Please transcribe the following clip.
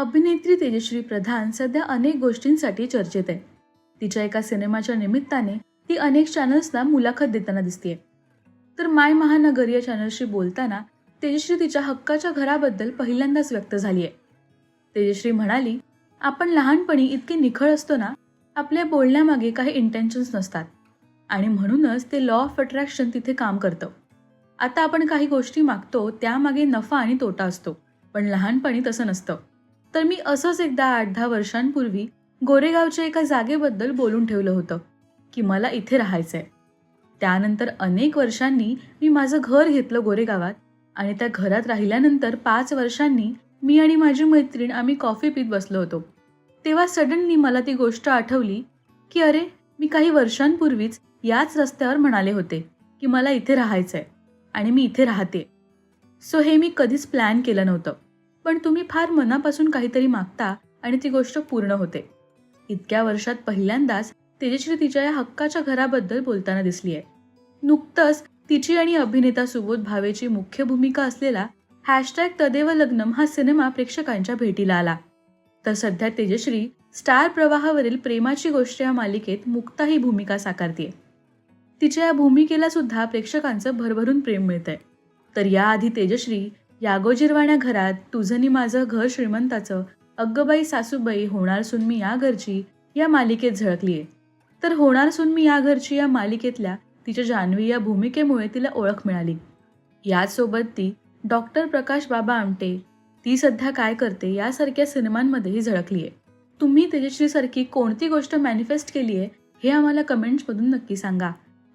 अभिनेत्री तेजश्री प्रधान सध्या अनेक गोष्टींसाठी चर्चेत आहे. तिच्या एका सिनेमाच्या निमित्ताने ती अनेक चॅनल्सना मुलाखत देताना दिसतेय. तर माय महानगर या चॅनलशी बोलताना तेजश्री तिच्या हक्काच्या घराबद्दल पहिल्यांदाच व्यक्त झाली आहे तेजश्री म्हणाली आपण लहानपणी इतके निखळ असतो ना आपल्या बोलण्यामागे काही इंटेन्शन्स नसतात. आणि म्हणूनच ते लॉ ऑफ अट्रॅक्शन तिथे काम करतं. आता आपण काही गोष्टी मागतो त्यामागे नफा आणि तोटा असतो. पण लहानपणी तसं नसतं. तर मी असंच एकदा आठ दहा वर्षांपूर्वी गोरेगावच्या एका जागेबद्दल बोलून ठेवलं होतं की मला इथे राहायचं आहे त्यानंतर अनेक वर्षांनी मी माझं घर घेतलं गोरेगावात आणि त्या घरात राहिल्यानंतर पाच वर्षांनी मी आणि माझी मैत्रीण आम्ही कॉफी पीत बसलो होतो. तेव्हा सडनली मला ती गोष्ट आठवली की अरे मी काही वर्षांपूर्वीच याच रस्त्यावर म्हणाले होते की मला इथे राहायचं आहे आणि मी इथे राहते. सो हे मी कधीच प्लॅन केलं नव्हतं. पण तुम्ही फार मनापासून काहीतरी मागता आणि ती गोष्ट पूर्ण होते. इतक्या वर्षात पहिल्यांदाच तेजश्री तिच्या या हक्काच्या घराबद्दल बोलताना दिसली आहे नुकतंच तिची आणि अभिनेता सुबोध भावेची मुख्य भूमिका असलेला हॅशटॅग तदेव लग्नम हा सिनेमा प्रेक्षकांच्या भेटीला आला. तर सध्या तेजश्री स्टार प्रवाहावरील प्रेमाची गोष्ट या मालिकेत मुक्ता ही भूमिका साकारतीये. तिच्या या भूमिकेला सुद्धा प्रेक्षकांचं भरभरून प्रेम मिळतंय. तर याआधी तेजश्री यागोजिरवाण्या घरात तुझनी माझं घर श्रीमंताचं अग्गबाई सासूबाई होणार सुन मी या घरची या मालिकेत झळकलीये. तर होणार सुन मी या घरची या मालिकेतल्या तिच्या जान्हवी या भूमिकेमुळे तिला ओळख मिळाली. याचसोबत ती डॉक्टर प्रकाश बाबा आमटे ती सध्या काय करते यासारख्या सिनेमांमध्येही झळकली आहे तुम्ही तेजश्रीसारखी कोणती गोष्ट मॅनिफेस्ट केली आहे हे आम्हाला कमेंट्समधून नक्की सांगा.